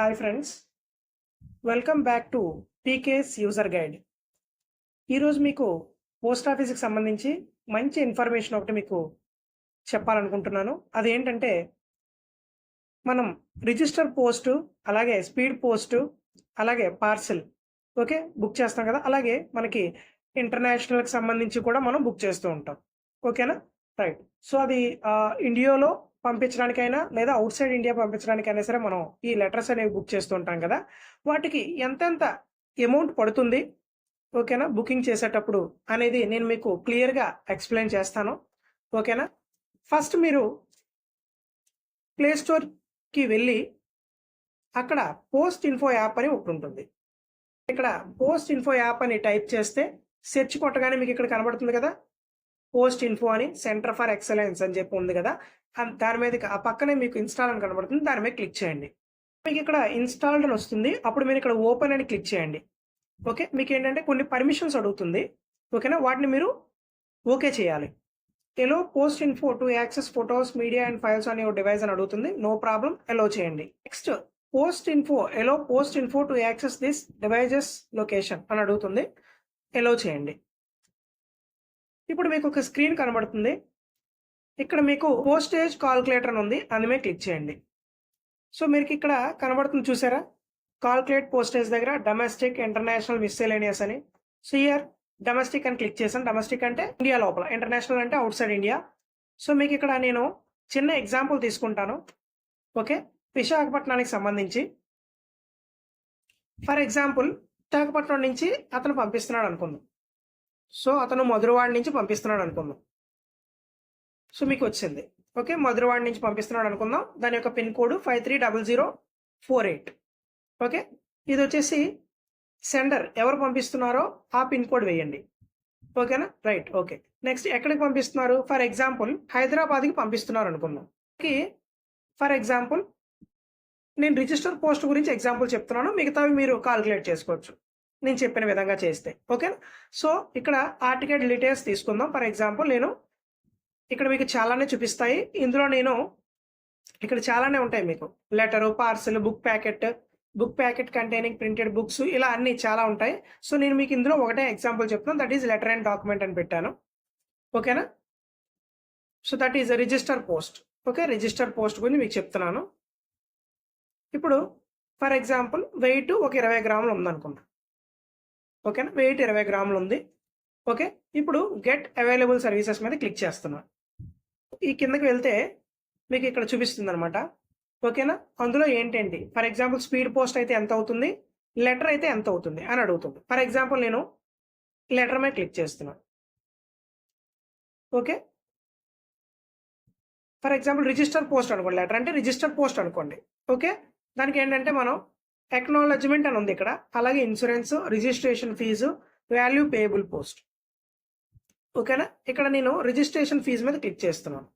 Hi friends welcome back to PK's user guide ఈరోజు మీకు post ఆఫీస్కి సంబంధించి మంచి ఇన్ఫర్మేషన్ ఒకటి మీకు చెప్పాలనుకుంటున్నాను. అదేంటంటే మనం రిజిస్టర్ పోస్టు అలాగే స్పీడ్ పోస్టు అలాగే పార్సిల్ ఓకే బుక్ చేస్తాం కదా? అలాగే మనకి ఇంటర్నేషనల్కి సంబంధించి కూడా మనం బుక్ చేస్తూ ఉంటాం. ఓకేనా? రైట్ సో అది ఇండియాలో పంపించడానికైనా లేదా అవుట్ సైడ్ ఇండియా పంపించడానికైనా సరే మనం ఈ లెటర్స్ అనేవి బుక్ చేస్తుంటాం కదా. వాటికి ఎంతెంత అమౌంట్ పడుతుంది? ఓకేనా? బుకింగ్ చేసేటప్పుడు అనేది నేను మీకు క్లియర్గా ఎక్స్ప్లెయిన్ చేస్తాను. ఓకేనా? ఫస్ట్ మీరు ప్లే స్టోర్కి వెళ్ళి అక్కడ పోస్ట్ ఇన్ఫో యాప్ అని ఒకటి ఉంటుంది. ఇక్కడ పోస్ట్ ఇన్ఫో యాప్ అని టైప్ చేస్తే సెర్చ్ కొట్టగానే మీకు ఇక్కడ కనబడుతుంది కదా? పోస్ట్ ఇన్ఫో అని సెంటర్ ఫర్ ఎక్సలెన్స్ అని చెప్పి ఉంది కదా. దాని మీద ఆ పక్కనే మీకు ఇన్స్టాల్ అని కనబడుతుంది. దాని మీద క్లిక్ చేయండి. మీకు ఇక్కడ ఇన్స్టాల్డ్ అని వస్తుంది. అప్పుడు మీరు ఇక్కడ ఓపెన్ అని క్లిక్ చేయండి. ఓకే? మీకు ఏంటంటే కొన్ని పర్మిషన్స్ అడుగుతుంది. ఓకేనా? వాటిని మీరు ఓకే చేయాలి. Allow post info to access photos media and files on your device అని అడుగుతుంది. నో ప్రాబ్లం ఎలో చేయండి. Next post info allow post info to access this device's location అని అడుగుతుంది. ఎలో చేయండి. ఇప్పుడు మీకు ఒక స్క్రీన్ కనబడుతుంది. ఇక్కడ మీకు పోస్టేజ్ కాల్కులేటర్ అని ఉంది. అందుమే క్లిక్ చేయండి. సో మీకు ఇక్కడ కనబడుతుంది చూసారా? కాల్కులేట్ పోస్టేజ్ దగ్గర డొమెస్టిక్ ఇంటర్నేషనల్ మిస్సెలేనియస్ అని. సో ఇయర్ డొమెస్టిక్ అని క్లిక్ చేశాను. డొమెస్టిక్ అంటే ఇండియా లోపల. ఇంటర్నేషనల్ అంటే అవుట్ సైడ్ ఇండియా. సో మీకు ఇక్కడ నేను చిన్న ఎగ్జాంపుల్ తీసుకుంటాను. ఓకే? విశాఖపట్నానికి సంబంధించి. ఫర్ ఎగ్జాంపుల్ విశాఖపట్నం నుంచి అతను పంపిస్తున్నాడు అనుకుందాం. సో అతను మధురవాడ నుంచి పంపిస్తున్నాడు అనుకుందాం. సో మీకు వచ్చింది ఓకే మధురవాడ నుంచి పంపిస్తున్నాడు అనుకుందాం. దాని యొక్క pin code five three double zero four eight okay ఇది వచ్చేసి సెండర్ ఎవరు పంపిస్తున్నారో ఆ పిన్ కోడ్ వేయండి. ఓకేనా? Right okay. నెక్స్ట్ ఎక్కడికి పంపిస్తున్నారు? ఫర్ ఎగ్జాంపుల్ హైదరాబాద్కి పంపిస్తున్నారు అనుకుందాం. ఫర్ ఎగ్జాంపుల్ నేను రిజిస్టర్ పోస్ట్ గురించి ఎగ్జాంపుల్ చెప్తున్నాను. మిగతావి మీరు కాల్కులేట్ చేసుకోవచ్చు. నేను చెప్పిన విధంగా చేస్తే. ఓకే? సో ఇక్కడ ఆర్టికల్ డీటెయిల్స్ తీసుకుందాం. ఫర్ ఎగ్జాంపుల్ నేను ఇక్కడ మీకు చాలానే చూపిస్తాయి. ఇందులో నేను ఇక్కడ చాలానే ఉంటాయి మీకు. Letter parcel book packet book packet containing printed books ఇలా అన్ని చాలా ఉంటాయి. సో నేను మీకు ఇందులో ఒకటే ఎగ్జాంపుల్ చెప్తాను that is letter and document అని పెట్టాను. ఓకేనా? So that is register post. Okay? Register post గురించి మీకు చెప్తున్నాను. ఇప్పుడు ఫర్ ఎగ్జాంపుల్ వెయిట్ ఒక ఇరవై గ్రాములు ఉందనుకుంటా. ఓకేనా? వెయిట్ ఇరవై గ్రాములు ఉంది. ఓకే? ఇప్పుడు గెట్ అవైలబుల్ సర్వీసెస్ మీద క్లిక్ చేస్తున్నాను ఈ కిందకి వెళ్తే మీకు ఇక్కడ చూపిస్తుంది అనమాట ఓకేనా? అందులో ఏంటండి? ఫర్ ఎగ్జాంపుల్ స్పీడ్ పోస్ట్ అయితే ఎంత అవుతుంది? లెటర్ అయితే ఎంత అవుతుంది? అని అడుగుతుంది. ఫర్ ఎగ్జాంపుల్ నేను లెటర్ మీద క్లిక్ చేస్తున్నాను okay? For example register post అనుకోండి. లెటర్ అంటే రిజిస్టర్ పోస్ట్ అనుకోండి. ఓకే? దానికి ఏంటంటే మనం ఎక్నాలజ్మెంట్ అని ఉంది ఇక్కడ. అలాగే insurance registration fee value payable post ఓకేనా ఇక్కడ నేను రిజిస్ట్రేషన్ ఫీజు మీద క్లిక్ చేస్తున్నాను.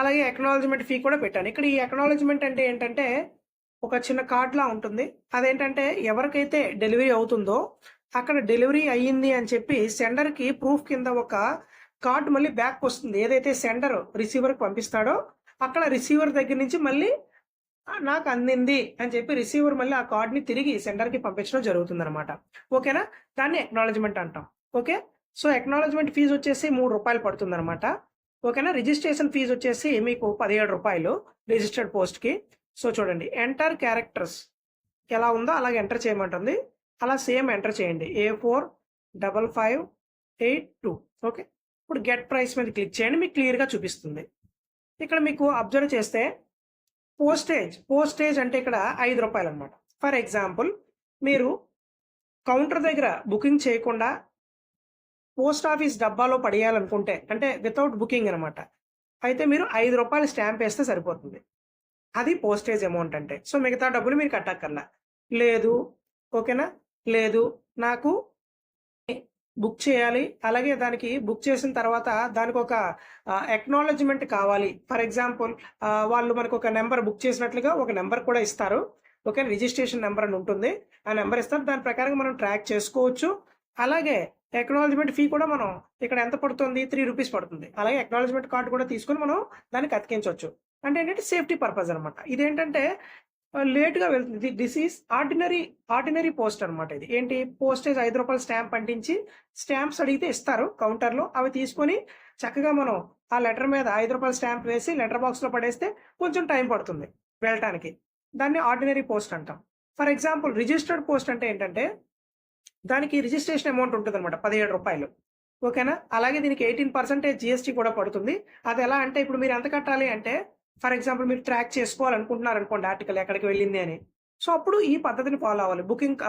అలాగే ఎక్నాలజ్మెంట్ ఫీ కూడా పెట్టాను. ఇక్కడ ఈ ఎక్నాలజ్మెంట్ అంటే ఏంటంటే ఒక చిన్న కార్డ్లా ఉంటుంది. అదేంటంటే ఎవరికైతే డెలివరీ అవుతుందో అక్కడ డెలివరీ అయ్యింది అని చెప్పి సెండర్కి ప్రూఫ్ కింద ఒక కార్డ్ మళ్ళీ బ్యాక్ వస్తుంది. ఏదైతే సెండర్ రిసీవర్కి పంపిస్తాడో అక్కడ రిసీవర్ దగ్గర నుంచి మళ్ళీ నాకు అందింది అని చెప్పి రిసీవర్ మళ్ళీ ఆ కార్డ్ని తిరిగి సెంటర్కి పంపించడం జరుగుతుంది అనమాట ఓకేనా దాన్ని ఎక్నాలజ్మెంట్ అంటాం. ఓకే సో ఎక్నాలజ్మెంట్ ఫీజు వచ్చేసి మూడు రూపాయలు పడుతుంది అనమాట ఓకేనా రిజిస్ట్రేషన్ ఫీజు వచ్చేసి మీకు పదిహేడు రూపాయలు రిజిస్టర్డ్ పోస్ట్కి సో చూడండి. ఎంటర్ క్యారెక్టర్స్ ఎలా ఉందో అలాగే ఎంటర్ చేయమంటుంది. అలా సేమ్ ఎంటర్ చేయండి. A four double five eight two okay ఇప్పుడు గెట్ ప్రైస్ మీద క్లిక్ చేయండి. మీకు క్లియర్గా చూపిస్తుంది. ఇక్కడ మీకు అబ్జర్వ్ చేస్తే పోస్టేజ్ పోస్టేజ్ అంటే ఇక్కడ ఐదు రూపాయలు అనమాట ఫర్ ఎగ్జాంపుల్ మీరు కౌంటర్ దగ్గర బుకింగ్ చేయకుండా పోస్ట్ ఆఫీస్ డబ్బాలో పడేయాలనుకుంటే అంటే వితౌట్ బుకింగ్ అనమాట అయితే మీరు ఐదు రూపాయలు స్టాంప్ వేస్తే సరిపోతుంది. అది పోస్టేజ్ అమౌంట్ అంటే. సో మిగతా డబ్బులు మీరు కట్టక్కర్లా. లేదు ఓకేనా? లేదు నాకు బుక్ చేయాలి. అలాగే దానికి బుక్ చేసిన తర్వాత దానికి ఒక ఎక్నాలజ్మెంట్ కావాలి. ఫర్ ఎగ్జాంపుల్ వాళ్ళు మనకు ఒక నెంబర్ బుక్ చేసినట్లుగా ఒక నెంబర్ కూడా ఇస్తారు. ఓకే రిజిస్ట్రేషన్ నెంబర్ అని ఉంటుంది. ఆ నెంబర్ ఇస్తారు. దాని ప్రకారం మనం ట్రాక్ చేసుకోవచ్చు. అలాగే ఎక్నాలజ్మెంట్ ఫీ కూడా మనం ఇక్కడ ఎంత పడుతుంది? త్రీ రూపీస్ పడుతుంది. అలాగే ఎక్నాలజ్మెంట్ కార్డు కూడా తీసుకొని మనం దానికి అతికించవచ్చు అంటే ఏంటంటే సేఫ్టీ పర్పస్ అనమాట ఇదేంటంటే లేట్గా వెళ్తుంది. This is ordinary ordinary post అనమాట ఇది. ఏంటి? పోస్టేజ్ ఐదు రూపాయల స్టాంప్ అంటించి స్టాంప్స్ అడిగితే ఇస్తారు కౌంటర్లో. అవి తీసుకొని చక్కగా మనం ఆ లెటర్ మీద ఐదు రూపాయల స్టాంప్ వేసి లెటర్ బాక్స్లో పడేస్తే కొంచెం టైం పడుతుంది వెళ్ళటానికి. దాన్ని ఆర్డినరీ పోస్ట్ అంటాం. ఫర్ ఎగ్జాంపుల్ రిజిస్టర్డ్ పోస్ట్ అంటే ఏంటంటే దానికి రిజిస్ట్రేషన్ అమౌంట్ ఉంటుంది అనమాట పదిహేడు రూపాయలు. ఓకేనా? అలాగే దీనికి ఎయిటీన్ పర్సెంటేజ్ జిఎస్టీ కూడా పడుతుంది. అది ఎలా అంటే ఇప్పుడు మీరు ఎంత కట్టాలి అంటే ఫర్ ఎగ్జాంపుల్ మీరు ట్రాక్ చేసుకోవాలనుకుంటున్నారు అనుకోండి ఆర్టికల్ ఎక్కడికి వెళ్ళింది అని. సో అప్పుడు ఈ పద్ధతిని ఫాలో అవ్వాలి. బుకింగ్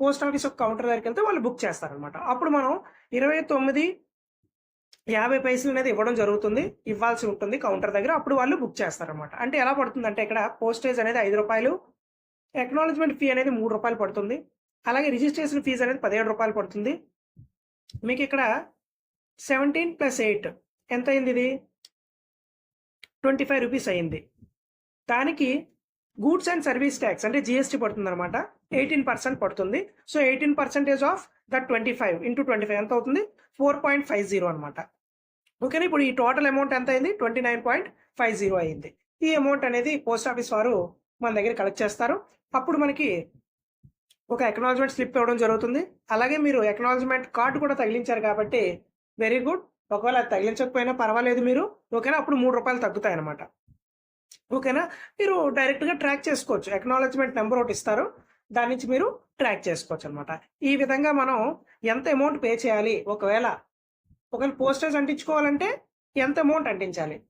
పోస్ట్ ఆఫీస్ ఒక కౌంటర్ దగ్గరికి వెళ్తే వాళ్ళు బుక్ చేస్తారనమాట. అప్పుడు మనం ఇరవై తొమ్మిది యాభై పైసలు అనేది ఇవ్వడం జరుగుతుంది. ఇవ్వాల్సి ఉంటుంది కౌంటర్ దగ్గర. అప్పుడు వాళ్ళు బుక్ చేస్తారనమాట. అంటే ఎలా పడుతుంది అంటే ఇక్కడ పోస్టేజ్ అనేది ఐదు రూపాయలు ఎక్నాలజ్మెంట్ ఫీ అనేది మూడు రూపాయలు పడుతుంది. అలాగే రిజిస్ట్రేషన్ ఫీజు అనేది పదిహేడు రూపాయలు పడుతుంది. మీకు ఇక్కడ సెవెంటీన్ ప్లస్ ఎయిట్ ఎంత అయింది ఇది? ట్వంటీ ఫైవ్ రూపీస్ అయింది దానికి గూడ్స్ అండ్ సర్వీస్ ట్యాక్స్ అంటే జిఎస్టీ పడుతుంది అనమాట ఎయిటీన్ పర్సెంట్ పడుతుంది. So eighteen percentage of that twenty five into twenty five ఎంత అవుతుంది? ఫోర్ పాయింట్ ఫైవ్ జీరో అనమాట ఓకేనా? ఇప్పుడు ఈ టోటల్ అమౌంట్ ఎంత అయింది? Twenty nine point five zero అయింది ఈ అమౌంట్ అనేది పోస్ట్ ఆఫీస్ వారు మన దగ్గర కలెక్ట్ చేస్తారు. అప్పుడు మనకి ఒక ఎక్నాలజ్మెంట్ స్లిప్ ఇవ్వడం జరుగుతుంది. అలాగే మీరు ఎక్నాలజ్మెంట్ కార్డు కూడా తగిలించారు కాబట్టి వెరీ గుడ్. ఒకవేళ అది తగిలించకపోయినా పర్వాలేదు మీరు. ఓకేనా? అప్పుడు మూడు రూపాయలు తగ్గుతాయి అనమాట ఓకేనా? మీరు డైరెక్ట్గా ట్రాక్ చేసుకోవచ్చు. ఎక్నాలజ్మెంట్ నెంబర్ ఒకటి ఇస్తారు. దాని నుంచి మీరు ట్రాక్ చేసుకోవచ్చు అనమాట ఈ విధంగా మనం ఎంత అమౌంట్ పే చేయాలి? ఒకవేళ ఒకవేళ పోస్టర్స్ అంటించుకోవాలంటే ఎంత అమౌంట్ అంటించాలి?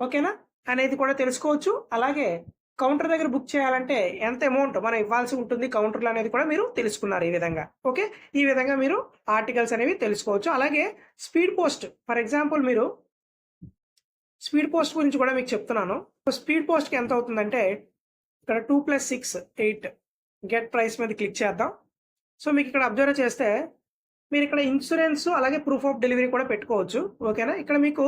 ఓకేనా? అనేది కూడా తెలుసుకోవచ్చు. అలాగే కౌంటర్ దగ్గర బుక్ చేయాలంటే ఎంత అమౌంట్ మనం ఇవ్వాల్సి ఉంటుంది కౌంటర్లు అనేది కూడా మీరు తెలుసుకున్నారు ఈ విధంగా. ఓకే? ఈ విధంగా మీరు ఆర్టికల్స్ అనేవి తెలుసుకోవచ్చు. అలాగే స్పీడ్ పోస్ట్ ఫర్ ఎగ్జాంపుల్ మీరు స్పీడ్ పోస్ట్ గురించి కూడా మీకు చెప్తున్నాను. స్పీడ్ పోస్ట్కి ఎంత అవుతుందంటే ఇక్కడ two plus six eight get price మీద క్లిక్ చేద్దాం. సో మీకు ఇక్కడ అబ్జర్వ్ చేస్తే మీరు ఇక్కడ ఇన్సూరెన్స్ అలాగే ప్రూఫ్ ఆఫ్ డెలివరీ కూడా పెట్టుకోవచ్చు. ఓకేనా? ఇక్కడ మీకు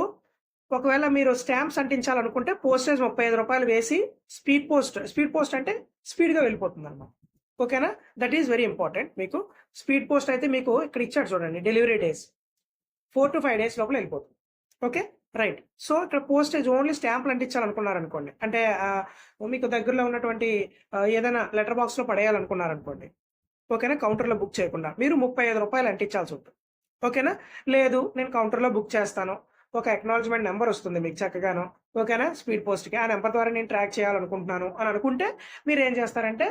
ఒకవేళ మీరు స్టాంప్స్ అంటించాలనుకుంటే పోస్టేజ్ ముప్పై ఐదు రూపాయలు వేసి స్పీడ్ పోస్ట్ స్పీడ్ పోస్ట్ అంటే స్పీడ్గా వెళ్ళిపోతుంది అనమాట ఓకేనా? దట్ ఈస్ వెరీ ఇంపార్టెంట్ మీకు స్పీడ్ పోస్ట్ అయితే మీకు ఇక్కడ ఇచ్చాడు చూడండి delivery days four to five days లోపల వెళ్ళిపోతుంది. ఓకే? రైట్ సో ఇక్కడ పోస్టేజ్ ఓన్లీ స్టాంపులు అంటించాలనుకున్నారనుకోండి అంటే మీకు దగ్గరలో ఉన్నటువంటి ఏదైనా లెటర్ బాక్స్లో పడేయాలనుకున్నారనుకోండి ఓకేనా? కౌంటర్లో బుక్ చేయకుండా మీరు ముప్పై ఐదు రూపాయలు అంటించాల్సి ఉంటుంది. ఓకేనా? లేదు నేను కౌంటర్లో బుక్ చేస్తాను. ఒక అక్నాలజ్మెంట్ నెంబర్ వస్తుంది మీకు చక్కగాను. ఓకేనా? స్పీడ్ పోస్ట్కి ఆ నెంబర్ ద్వారా నేను ట్రాక్ చేయాలనుకుంటున్నాను. అని అనుకుంటే మీరు ఏం చేస్తారంటే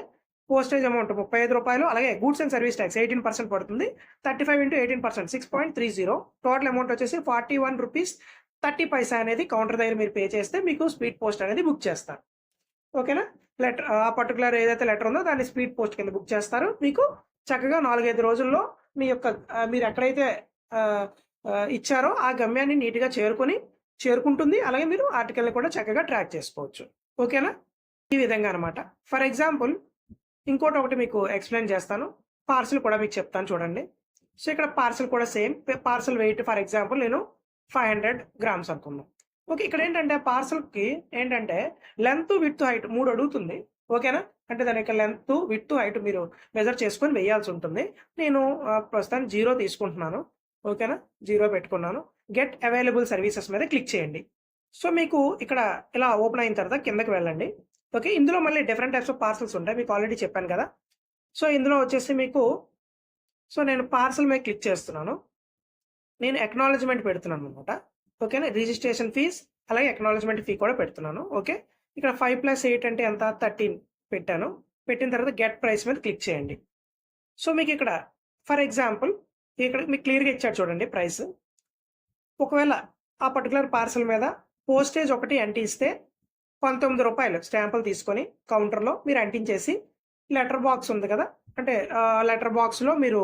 పోస్టేజ్ అమౌంట్ ముప్పై ఐదు రూపాయలు అలాగే goods and service tax eighteen percent పడుతుంది. Thirty five into eighteen percent six point three zero. Total amount వచ్చేసి forty one rupees thirty paisa అనేది కౌంటర్ దగ్గర మీరు పే చేస్తే మీకు స్పీడ్ పోస్ట్ అనేది బుక్ చేస్తారు. ఓకేనా? లెటర్ ఆ పర్టికులర్ ఏదైతే లెటర్ ఉందో దాన్ని స్పీడ్ పోస్ట్ కింద బుక్ చేస్తారు. మీకు చక్కగా నాలుగైదు రోజుల్లో మీ యొక్క మీరు ఎక్కడైతే ఇచ్చారో ఆ గమ్యాన్ని నీట్గా చేరుకొని చేరుకుంటుంది. అలాగే మీరు ఆర్టికల్ని కూడా చక్కగా ట్రాక్ చేసుకోవచ్చు. ఓకేనా? ఈ విధంగా అనమాట ఫర్ ఎగ్జాంపుల్ ఇంకోటి ఒకటి మీకు ఎక్స్ప్లెయిన్ చేస్తాను. పార్సల్ కూడా మీకు చెప్తాను చూడండి. సో ఇక్కడ పార్సల్ కూడా same. Parcel weight for example నేను ఫైవ్ హండ్రెడ్ గ్రామ్స్ అనుకున్నాను ఓకే ఇక్కడ ఏంటంటే పార్సల్కి ఏంటంటే లెంత్ విత్ హైట్ మూడు అడుగుతుంది. ఓకేనా? అంటే దాని యొక్క లెంత్ విత్ హైట్ మీరు మెజర్ చేసుకొని వేయాల్సి ఉంటుంది. నేను ప్రస్తుతానికి జీరో తీసుకుంటున్నాను. ఓకేనా? జీరో పెట్టుకున్నాను. గెట్ అవైలబుల్ సర్వీసెస్ మీద క్లిక్ చేయండి. సో మీకు ఇక్కడ ఇలా ఓపెన్ అయిన తర్వాత కిందకి వెళ్ళండి. ఓకే ఇందులో మళ్ళీ డిఫరెంట్ టైప్స్ ఆఫ్ పార్సల్స్ ఉంటాయి. మీకు ఆల్రెడీ చెప్పాను కదా. సో ఇందులో వచ్చేసి మీకు సో నేను పార్సల్ మీద క్లిక్ చేస్తున్నాను. నేను ఎక్నాలజ్మెంట్ పెడుతున్నాను అనమాట ఓకేనా? రిజిస్ట్రేషన్ ఫీజ్ అలాగే ఎక్నాలజ్మెంట్ ఫీ కూడా పెడుతున్నాను. ఓకే? ఇక్కడ ఫైవ్ ప్లస్ ఎయిట్ అంటే ఎంత? థర్టీన్ పెట్టాను. పెట్టిన తర్వాత గెట్ ప్రైస్ మీద క్లిక్ చేయండి. సో మీకు ఇక్కడ ఫర్ ఎగ్జాంపుల్ ఇక్కడ మీకు క్లియర్గా ఇచ్చాడు చూడండి ప్రైస్. ఒకవేళ ఆ పర్టికులర్ పార్సల్ మీద పోస్టేజ్ ఒకటి అంటిస్తే పంతొమ్మిది రూపాయలు స్టాంపులు తీసుకొని కౌంటర్లో మీరు అంటించేసి లెటర్ బాక్స్ ఉంది కదా అంటే లెటర్ బాక్స్లో మీరు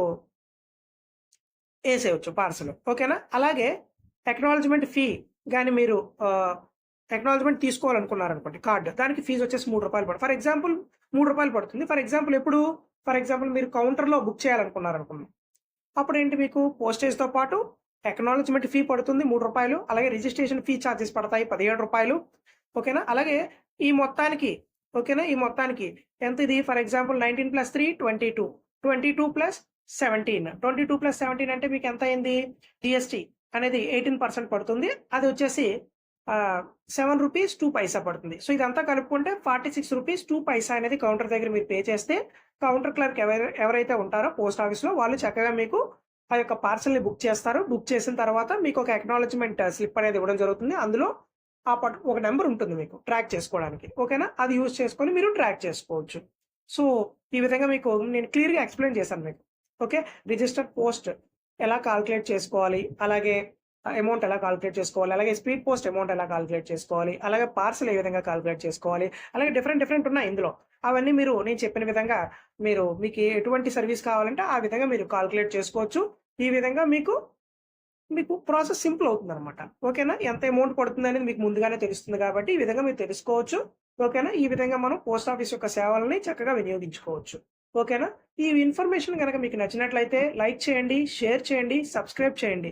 వేసేయచ్చు పార్సల్. ఓకేనా? అలాగే టెక్నాలజీమెంట్ ఫీ కానీ మీరు టెక్నాలజీమెంట్ తీసుకోవాలనుకున్నారనుకోండి కార్డు దానికి ఫీజు వచ్చేసి మూడు రూపాయలు పడుతుంది ఫర్ ఎగ్జాంపుల్ మూడు రూపాయలు పడుతుంది. ఫర్ ఎగ్జాంపుల్ ఎప్పుడు? ఫర్ ఎగ్జాంపుల్ మీరు కౌంటర్లో బుక్ చేయాలనుకున్నారనుకున్నాం అప్పుడు ఏంటి మీకు? పోస్టేజ్తో పాటు టెక్నాలజీమెంట్ ఫీ పడుతుంది మూడు రూపాయలు అలాగే రిజిస్ట్రేషన్ ఫీ ఛార్జెస్ పడతాయి పదిహేడు రూపాయలు. ఓకేనా? అలాగే ఈ మొత్తానికి ఓకేనా? ఈ మొత్తానికి ఎంత ఇది? For example nineteen plus three twenty two twenty two plus seventeen twenty two plus seventeen అంటే మీకు ఎంత అయింది? జిఎస్టీ అనేది ఎయిటీన్ పర్సెంట్ పడుతుంది. అది వచ్చేసి సెవెన్ రూపీస్ టూ పైసా పడుతుంది. సో ఇదంతా కలుపుకుంటే forty six rupees two paisa అనేది కౌంటర్ దగ్గర మీరు పే చేస్తే కౌంటర్ క్లర్క్ ఎవరు ఎవరైతే ఉంటారో పోస్ట్ ఆఫీస్లో వాళ్ళు చక్కగా మీకు ఆ యొక్క పార్సల్ని బుక్ చేస్తారు. బుక్ చేసిన తర్వాత మీకు ఒక ఎక్నాలజ్మెంట్ స్లిప్ uh, అనేది ఇవ్వడం జరుగుతుంది. అందులో ఆ పట్ ఒక నెంబర్ ఉంటుంది మీకు ట్రాక్ చేసుకోవడానికి. ఓకేనా అది యూజ్ చేసుకొని మీరు ట్రాక్ చేసుకోవచ్చు. సో ఈ విధంగా మీకు నేను క్లియర్గా ఎక్స్ప్లెయిన్ చేశాను మీకు. ఓకే రిజిస్టర్డ్ పోస్ట్ ఎలా కాల్కులేట్ చేసుకోవాలి? అలాగే అమౌంట్ ఎలా కాల్కులేట్ చేసుకోవాలి? అలాగే స్పీడ్ పోస్ట్ అమౌంట్ ఎలా కాల్కులేట్ చేసుకోవాలి? అలాగే పార్సల్ ఏ విధంగా కాల్కులేట్ చేసుకోవాలి? అలాగే డిఫరెంట్ డిఫరెంట్ ఉన్నాయి ఇందులో. అవన్నీ మీరు నేను చెప్పిన విధంగా మీరు మీకు ఎటువంటి సర్వీస్ కావాలంటే ఆ విధంగా మీరు కాల్కులేట్ చేసుకోవచ్చు. ఈ విధంగా మీకు మీకు ప్రాసెస్ సింపుల్ అవుతుంది అనమాట ఓకేనా? ఎంత అమౌంట్ పడుతుంది అనేది మీకు ముందుగానే తెలుస్తుంది కాబట్టి ఈ విధంగా మీరు తెలుసుకోవచ్చు. ఓకేనా? ఈ విధంగా మనం పోస్ట్ ఆఫీస్ యొక్క సేవలని చక్కగా వినియోగించుకోవచ్చు. ఓకేనా? ఈ ఇన్ఫర్మేషన్ కనుక మీకు నచ్చినట్లయితే లైక్ చేయండి షేర్ చేయండి సబ్స్క్రైబ్ చేయండి.